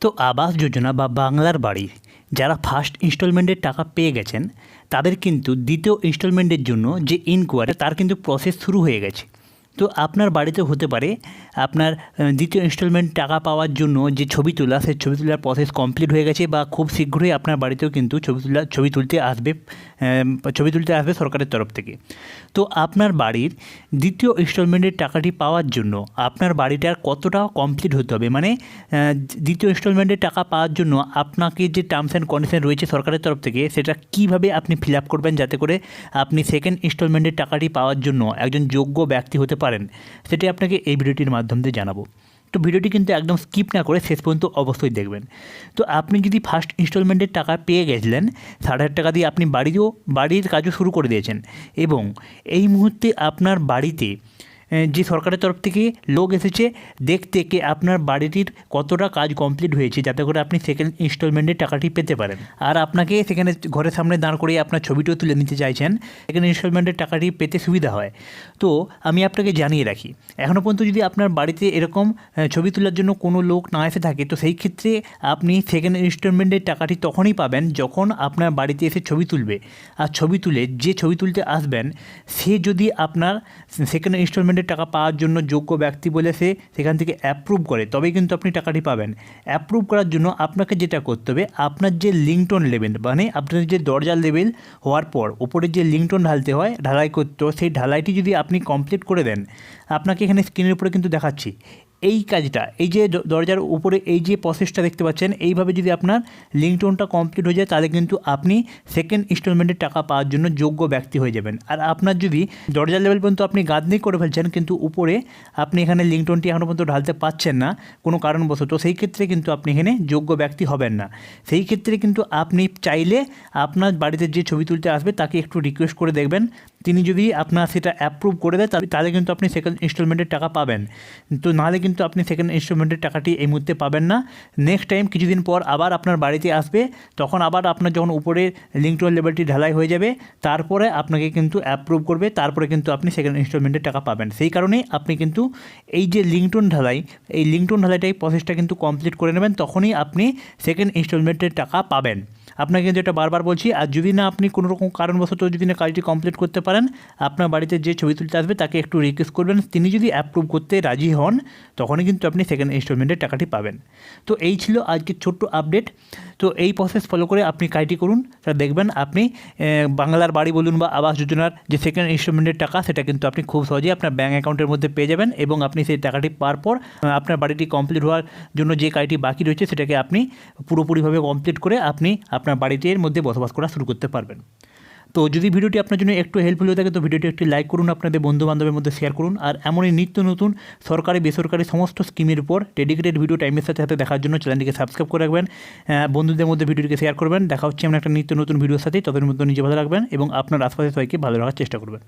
তো আবাস যোজনা বা বাংলার বাড়ি, যারা ফার্স্ট ইনস্টলমেন্টের টাকা পেয়ে গেছেন, তাদের কিন্তু দ্বিতীয় ইনস্টলমেন্টের জন্য যে ইনকোয়ারি তার কিন্তু প্রসেস শুরু হয়ে গেছে। তো আপনার বাড়িতে হতে পারে, আপনার দ্বিতীয় ইনস্টলমেন্ট টাকা পাওয়ার জন্য যে ছবি তোলা, সেই ছবি তোলার প্রসেস কমপ্লিট হয়ে গেছে বা খুব শীঘ্রই আপনার বাড়িতেও কিন্তু ছবি তোলা, ছবি তুলতে আসবে ছবি তুলতে আসবে সরকারের তরফ থেকে। তো আপনার বাড়ির দ্বিতীয় ইনস্টলমেন্টের টাকাটি পাওয়ার জন্য আপনার বাড়িটার কতটা কমপ্লিট হতে হবে? মানে দ্বিতীয় ইনস্টলমেন্টের টাকা পাওয়ার জন্য আপনাকে যে টার্মস অ্যান্ড কন্ডিশন রয়েছে সরকারের তরফ থেকে, সেটা কীভাবে আপনি ফিল আপ করবেন যাতে করে আপনি সেকেন্ড ইনস্টলমেন্টের টাকাটি পাওয়ার জন্য একজন যোগ্য ব্যক্তি হতে পারেন? সেটি আপনাকে এই ভিডিওটির মাধ্যম দিয়ে জানাব। তো ভিডিওটি কিন্তু একদম স্কিপ না করে শেষ পর্যন্ত অবশ্যই দেখবেন। তো আপনি যদি ফার্স্ট ইনস্টলমেন্টের টাকা পেয়ে গেছিলেন সাত হাজার টাকা দিয়ে আপনি বাড়িও, বাড়ির কাজও শুরু করে দিয়েছেন এবং এই মুহূর্তে আপনার বাড়িতে যে সরকারের তরফ থেকে লোক এসেছে দেখতে কে আপনার বাড়িটির কতটা কাজ কমপ্লিট হয়েছে, যাতে করে আপনি সেকেন্ড ইনস্টলমেন্টের টাকাটি পেতে পারেন। আর আপনাকে সেখানে ঘরের সামনে দাঁড় করিয়ে আপনার ছবিটিও তুলে নিতে চাইছেন সেকেন্ড ইনস্টলমেন্টের টাকাটি পেতে সুবিধা হয়। তো আমি আপনাকে জানিয়ে রাখি এখনও পর্যন্ত যদি আপনার বাড়িতে এরকম ছবি তোলার জন্য কোনো লোক না এসে থাকে, তো সেই ক্ষেত্রে আপনি সেকেন্ড ইনস্টলমেন্টের টাকাটি তখনই পাবেন যখন আপনার বাড়িতে এসে ছবি তুলবে। আর ছবি তুলে, যে ছবি তুলতে আসবেন, সে যদি আপনার সেকেন্ড ইনস্টলমেন্টের টাকা পাওয়ার জন্য যোগ্য ব্যক্তি বলে সে সেখান থেকে অ্যাপ্রুভ করে, তবেই কিন্তু আপনি টাকাটি পাবেন। অ্যাপ্রুভ করার জন্য আপনাকে যেটা করতে হবে, আপনার যে লিঙ্কটন লেভেল মানে আপনার যে দরজার লেভেল হওয়ার পর ওপরে যে লিঙ্কটন ঢালতে হয়, ঢালাই করতে সেই ঢালাইটি যদি আপনি কমপ্লিট করে দেন, আপনাকে এখানে স্ক্রিনের উপরে কিন্তু দেখাচ্ছি। এই কাজটা, এই যে দরজার উপরে এই যে প্রসেসটা দেখতে পাচ্ছেন, এইভাবে যদি আপনার লিঙ্কটোনটা কমপ্লিট হয়ে যায়, তাহলে কিন্তু আপনি সেকেন্ড ইনস্টলমেন্টের টাকা পাওয়ার জন্য যোগ্য ব্যক্তি হয়ে যাবেন। আর আপনার যদি দরজার লেভেল পর্যন্ত আপনি গাদনি করে ফেলছেন, কিন্তু উপরে আপনি এখানে লিঙ্কটোনটি এখনও পর্যন্ত ঢালতে পাচ্ছেন না, কোনো কারণবশত, সেই ক্ষেত্রে কিন্তু আপনি এখানে যোগ্য ব্যক্তি হবেন না। সেই ক্ষেত্রে কিন্তু আপনি চাইলে আপনার বাড়িতে যে ছবি তুলতে আসবে, তাকে একটু রিকোয়েস্ট করে দেখবেন। তিনি যদি আপনার সেটা অ্যাপ্রুভ করে দেয়, তাহলে তাহলে কিন্তু আপনি সেকেন্ড ইনস্টলমেন্টের টাকা পাবেন। তো নাহলে কিন্তু আপনি সেকেন্ড ইনস্টলমেন্টের টাকাটি এই মুহূর্তে পাবেন না। নেক্সট টাইম কিছুদিন পর আবার আপনার বাড়িতে আসবে, তখন আবার আপনার যখন উপরে লিঙ্কটোন লেভেলটি ঢালাই হয়ে যাবে, তারপরে আপনাকে কিন্তু অ্যাপ্রুভ করবে, তারপরে কিন্তু আপনি সেকেন্ড ইনস্টলমেন্টের টাকা পাবেন। সেই কারণেই আপনি কিন্তু এই যে লিঙ্কটোন ঢালাই, এই লিঙ্কটোন ঢালাইটাই প্রসেসটা কিন্তু কমপ্লিট করে নেবেন, তখনই আপনি সেকেন্ড ইনস্টলমেন্টের টাকা পাবেন। আপনাকে কিন্তু এটা বারবার বলছি, আর যদি না আপনি কোনো রকম কারণবশত যদি না কাজটি কমপ্লিট করতে পারেন, আপনার বাড়িতে যে ছবি তুলতে আসবে তাকে একটু রিকোয়েস্ট করবেন, তিনি যদি অ্যাপ্রুভ করতে রাজি হন, তখনই কিন্তু আপনি সেকেন্ড ইনস্টলমেন্টের টাকাটি পাবেন। তো এই ছিল আজকের ছোট্ট আপডেট তো এই প্রসেস ফলো করে আপনি কাজটি করুন। তা দেখবেন আপনি বাংলার বাড়ি বলুন বা আবাস যোজনার যে সেকেন্ড ইনস্টলমেন্টের টাকা, সেটা কিন্তু আপনি খুব সহজেই আপনার ব্যাঙ্ক অ্যাকাউন্টের মধ্যে পেয়ে যাবেন এবং আপনি সেই টাকাটি পাওয়ার পর আপনার বাড়িটি কমপ্লিট হওয়ার জন্য যে কাজটি বাকি রয়েছে, সেটাকে আপনি পুরোপুরিভাবে কমপ্লিট করে আপনি আপনার বাড়িটির মধ্যে বসবাস করা শুরু করতে পারবেন। তো যদি ভিডিওটি আপনার জন্য একটু হেল্পফুল হয়ে থাকে, তো ভিডিওটি একটি লাইক করুন, আপনাদের বন্ধুবান্ধবের মধ্যে শেয়ার করুন। আর এমনই নিত্য নতুন সরকারি, বেসরকারি সমস্ত স্কিমের উপর ডেডিকেটেড ভিডিও টাইমের সাথে সাথে দেখার জন্য চ্যানেলটিকে সাবস্ক্রাইব করে রাখবেন। বন্ধুদের মধ্যে ভিডিওটিকে শেয়ার করবেন। দেখা হচ্ছে আমরা একটা নিত্য নতুন ভিডিওর সাথে তাদের মধ্যে নিজে ভালো রাখবেন এবং আপনার আশপাশে সবাইকে ভালো রাখার চেষ্টা করবেন।